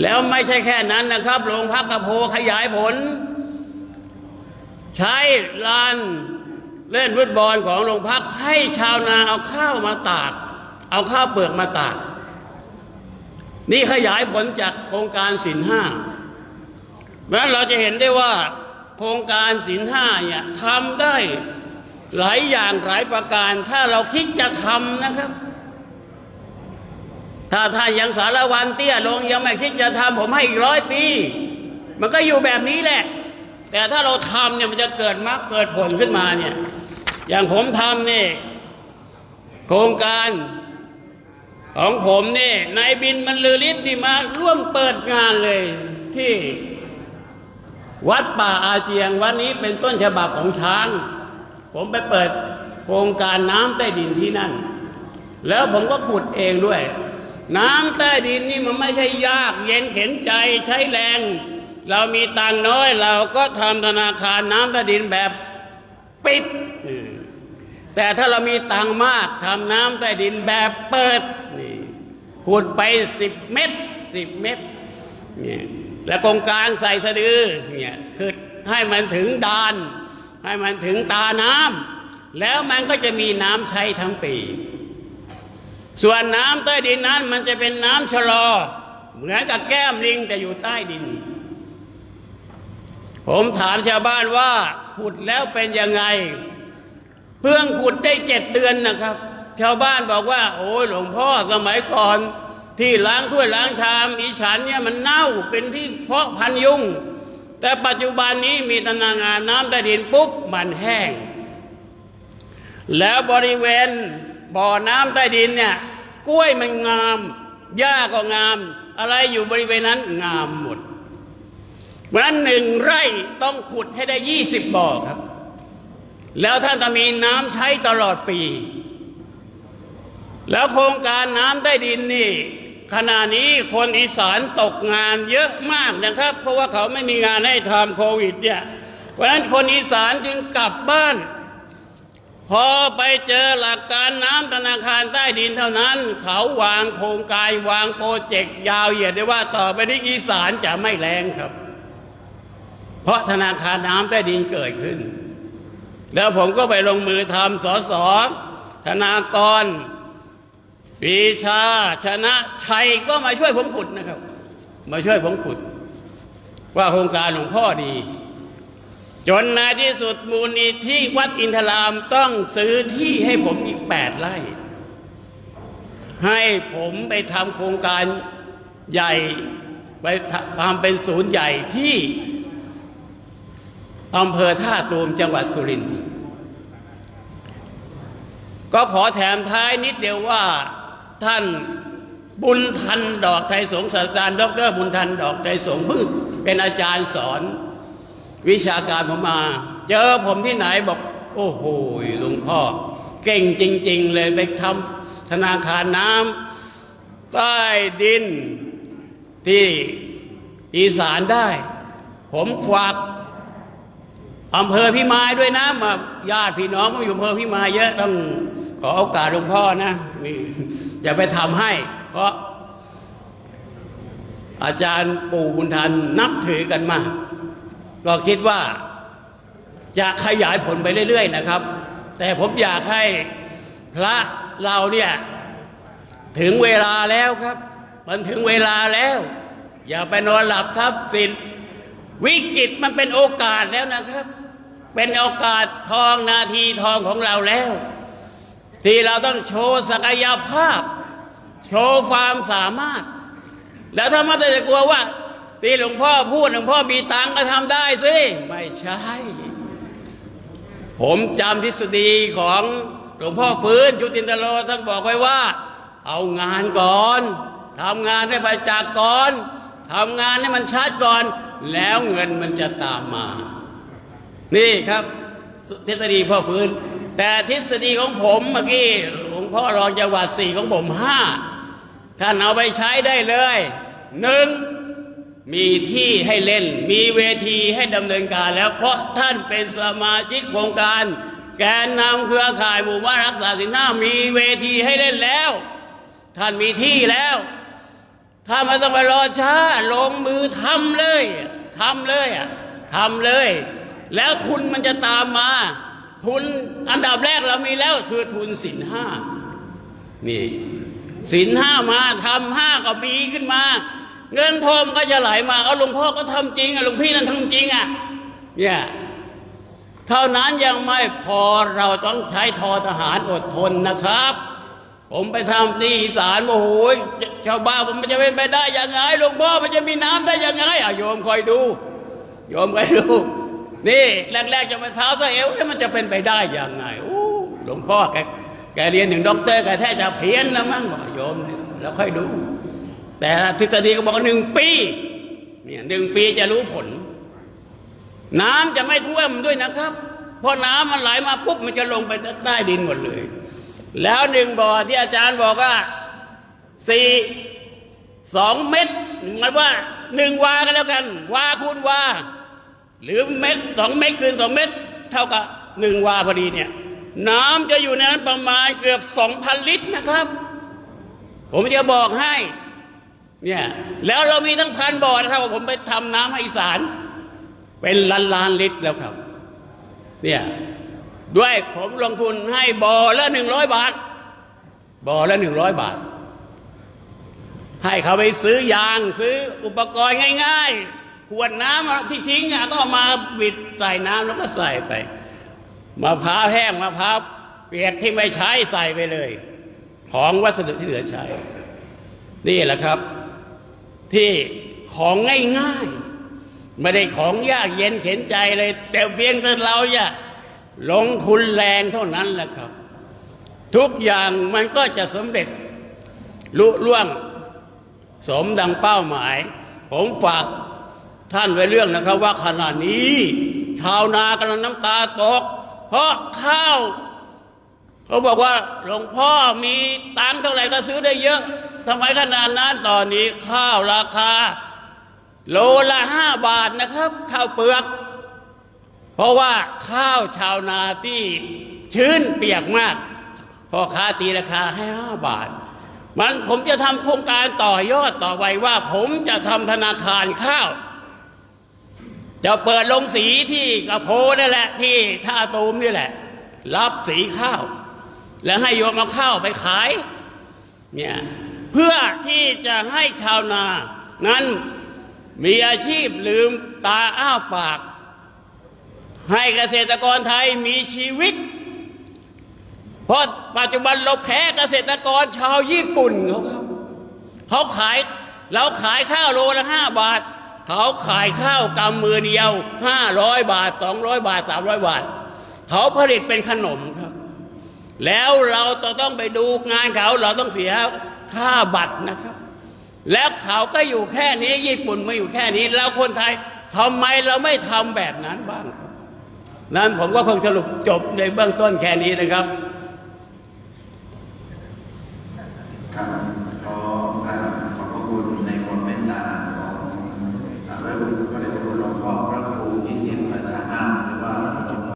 แล้วไม่ใช่แค่นั้นนะครับ โรงพักกระโพขยายผล ใช้ลานเล่นฟุตบอลของโรงพักให้ชาวนาเอาข้าวมาตาก เอาข้าวเปลือกมาตาก นี่ขยายผลจากโครงการสินห้าเพราะฉะนั้นเราจะเห็นได้ว่าโครงการสินห้าเนี่ยทำได้หลายอย่างหลายประการ ถ้าเราคิดจะทำนะครับ ถ้าท่านยังสารวันเตี้ยลงยังไม่คิดจะทำผมให้อีกร้อยปี มันก็อยู่แบบนี้แหละ แต่ถ้าเราทำเนี่ยมันจะเกิดมรรคเกิดผลขึ้นมาเนี่ย อย่างผมทำเนี่ยโครงการของผมเนี่ยนายบินบรรลือฤทธิ์นี่มาร่วมเปิดงานเลยที่วัดป่าอาเจียงวันนี้เป็นต้นฉบับของช้าง ผมไปเปิดโครงการน้ำใต้ดินที่นั่น แล้วผมก็ขุดเองด้วย น้ำใต้ดินนี่มันไม่ใช่ยาก เย็นเข็นใจใช้แรง เรามีตังน้อยเราก็ทำธนาคารน้ำใต้ดินแบบปิด แต่ถ้าเรามีตังมากทำน้ำใต้ดินแบบเปิดนี่ขุดไปสิบเมตรสิบเมตรเนี่ยแล้วตรงกลางใส่สะดือเนี่ยคือให้มันถึงดาน ให้มันถึงตาน้ำแล้วมันก็จะมีน้ำใช้ทั้งปี ส่วนน้ำใต้ดินนั้นมันจะเป็นน้ำชะลอ เหมือนกับแก้มลิงแต่อยู่ใต้ดิน ผมถามชาวบ้านว่าขุดแล้วเป็นยังไง เพิ่งขุดได้เจ็ดเดือนนะครับ ชาวบ้านบอกว่า โอ้ยหลวงพ่อสมัยก่อน ที่ล้างถ้วยล้างชามอีฉันเนี่ยมันเน่าเป็นที่เพาะพันยุงแต่ปัจจุบันนี้มีธนางานน้ำใต้ดินปุ๊บมันแห้ง แล้วบริเวณ บ่อน้ำใต้ดินเนี่ยกล้วยมันงามหญ้าก็งาม อะไรอยู่บริเวณนั้นงามหมดเพราะนั้นหนึ่งไร่ต้องขุดให้ได้ยี่สิบบ่อครับ แล้วท่านจะมีน้ำใช้ตลอดปี แล้วโครงการน้ำใต้ดินนี่ ขณะนี้คนอีสานตกงานเยอะมากนะครับ เพราะว่าเขาไม่มีงานให้ทำโควิดเนี่ยเพราะนั้นคนอีสานจึงกลับบ้าน พอไปเจอหลักการน้ำธนาคารใต้ดินเท่านั้น เขาวางโครงการวางโปรเจกต์ยาวเหยียดได้ว่าต่อไปนี้อีสานจะไม่แรงครับ เพราะธนาคารน้ำใต้ดินเกิดขึ้น แล้วผมก็ไปลงมือทำสอสอธนากรปีชาชนะชัยก็มาช่วยผมขุดนะครับ มาช่วยผมขุด ว่าโครงการหลวงพ่อดี จนในที่สุดมูลนิธิวัดอินทรามต้องซื้อที่ให้ผมอีกแปดไร่ ให้ผมไปทำโครงการใหญ่ไปทำเป็นศูนย์ใหญ่ที่อำเภอท่าตูมจังหวัดสุรินทร์ก็ขอแถมท้ายนิดเดียวว่าท่านบุญทันดอกไทยสงฆ์ศาสตราจารย์ดรบุญทันดอกไทยสงฆ์เพิ่งเป็นอาจารย์สอน วิชาการผมมา เจอผมที่ไหนบอก โอ้โหหลวงพ่อ เก่งจริง ๆ เลยไปทำธนาคารน้ำใต้ดินที่อีสานได้ ผมฝากอำเภอพิมายด้วยนะมาญาติพี่น้องมาอยู่อำเภอพิมายเยอะต้องขอโอกาสหลวงพ่อนะนี่จะไปทำให้ เพราะอาจารย์ปู่บุญทันนับถือกันมาก ก็คิดว่าจะขยายผลไปเรื่อย ๆ นะครับ แต่ผมอยากให้พระเราเนี่ยถึงเวลาแล้วครับ มันถึงเวลาแล้ว อย่าไปนอนหลับทับสิทธิ์วิกฤตมันเป็นโอกาสแล้วนะครับ เป็นโอกาสทองนาทีทองของเราแล้ว ที่เราต้องโชว์ศักยภาพ โชว์ความสามารถ แล้วถ้าไม่ได้จะกลัวว่า ที่หลวงพ่อพูดหลวงพ่อมีตังก็ทำได้สิ ไม่ใช่ ผมจำทฤษฎีของหลวงพ่อฟื้นจุตินตโลท่านบอกไว้ว่า เอางานก่อนทำงานให้ไปจักก่อนทำงานให้มันชัดก่อน แล้วเงินมันจะตามมา นี่ครับ ทฤษฎีพ่อฟื้น แต่ทฤษฎีของผมเมื่อกี้หลวงพ่อรองจังหวัดสี่ของผมห้าท่านเอาไปใช้ได้เลยหนึ่ง มีที่ให้เล่น มีเวทีให้ดำเนินการแล้ว เพราะท่านเป็นสมาชิกโครงการ แกนนำเครือข่ายหมู่บ้านรักษาสินห้ามีเวทีให้เล่นแล้ว ท่านมีที่แล้วถ้าไม่ต้องไปรอช้า ลงมือทำเลยทำเลยอะทำเลย แล้วทุนมันจะตามมา ทุนอันดับแรกเรามีแล้วคือทุนสินห้านี่สินห้ามาทำห้าก็มีขึ้นมา เงินทองก็จะไหลมาเอาหลวงพ่อก็ทำจริงอะหลวงพี่นั่นทำจริงอะเนี่ยเท่านั้นยังไม่พอเราต้องใช้ทอทหารอดทนนะครับ ผมไปทำที่อีสานโอ้โหชาวบ้านผมมันจะเป็นไปได้ยังไงหลวงพ่อมันจะมีน้ำได้ยังไงอะโยมคอยดู โยมคอยดูนี่แรกๆจะมาเท้าตัวเอวแล้วมันจะเป็นไปได้ยังไงโอ้หลวงพ่อแกแกเรียนถึงด็อกเตอร์แกแท้จะเพี้ยนแล้วมั้งบอกโยมแล้วค่อยดู แต่ทฤษฎีก็บอกว่าหนึ่งปีเนี่ยหนึ่งปีจะรู้ผล น้ำจะไม่ท่วมด้วยนะครับ เพราะน้ำมันไหลมาปุ๊บมันจะลงไปใต้ดินหมดเลย แล้วหนึ่งบ่อที่อาจารย์บอกว่าสี่สองเม็ดหมายว่าหนึ่งวากันแล้วกัน วาคูณวา หรือเม็ดสองเม็ดคืนสองเม็ดเท่ากับหนึ่งวาพอดีเนี่ย น้ำจะอยู่ในนั้นประมาณเกือบสองพันลิตรนะครับ ผมจะบอกให้ เนี่ยแล้วเรามีทั้งพันบ่อนะครับว่าผมไปทำน้ำให้อีสาน เป็นล้านล้านลิตรแล้วครับ เนี่ยด้วยผมลงทุนให้บ่อละหนึ่งร้อยบาทบ่อละหนึ่งร้อยบาท ให้เขาไปซื้อยางซื้ออุปกรณ์ง่าย ๆ ขวดน้ำที่ทิ้งอะก็มาบิดใส่น้ำแล้วก็ใส่ไปมะพร้าวแห้งมะพร้าวเปียกที่ไม่ใช้ใส่ไปเลย ของวัสดุที่เหลือใช้ นี่แหละครับ ที่ของง่ายๆ ไม่ได้ของยากเย็นเข็นใจเลย แต่เพียงแต่เราจะลงทุนแรงเท่านั้นแหละครับ ทุกอย่างมันก็จะสำเร็จลุล่วงสมดังเป้าหมาย ผมฝากท่านไว้เรื่องนะครับ ว่าขณะนี้ชาวนากำลังน้ำตาตก เพราะข้าว เขาบอกว่าหลวงพ่อมีตังเท่าไหร่ก็ซื้อได้เยอะ ทำไมขนาดนั้นตอนนี้ข้าวราคา โลละห้าบาทนะครับ ข้าวเปลือก เพราะว่าข้าวชาวนาที่ชื้นเปียกมากพ่อค้าตีราคาให้ห้าบาท มันผมจะทำโครงการต่อยอดต่อไปว่า ผมจะทำธนาคารข้าว จะเปิดลงสีที่กระโพนั่แหละ ที่ท่าตูมนี่แหละ รับสีข้าว แล้วให้โยมเอาข้าวไปขาย เนี่ย เพื่อที่จะให้ชาวนา นั้นมีอาชีพลืมตาอ้าปาก ให้เกษตรกรไทยมีชีวิต เพราะปัจจุบันเราแพ้เกษตรกรชาวญี่ปุ่นเขาครับเขาขายเราขายข้าวโลละห้าบาท เขาขายข้าวกำมือเดียวห้าร้อยบาทสองร้อยบาทสามร้อยบาท เขาผลิตเป็นขนมครับ แล้วเราต้องไปดูงานเขาเราต้องเสีย ค่าบัตรนะครับ แล้วเขาก็อยู่แค่นี้ ญี่ปุ่นไม่อยู่แค่นี้แล้วคนไทยทำไมเราไม่ทำแบบนั้นบ้างครับ นั้นผมก็คงสรุปจบในเบื้องต้นแค่นี้นะครับครับ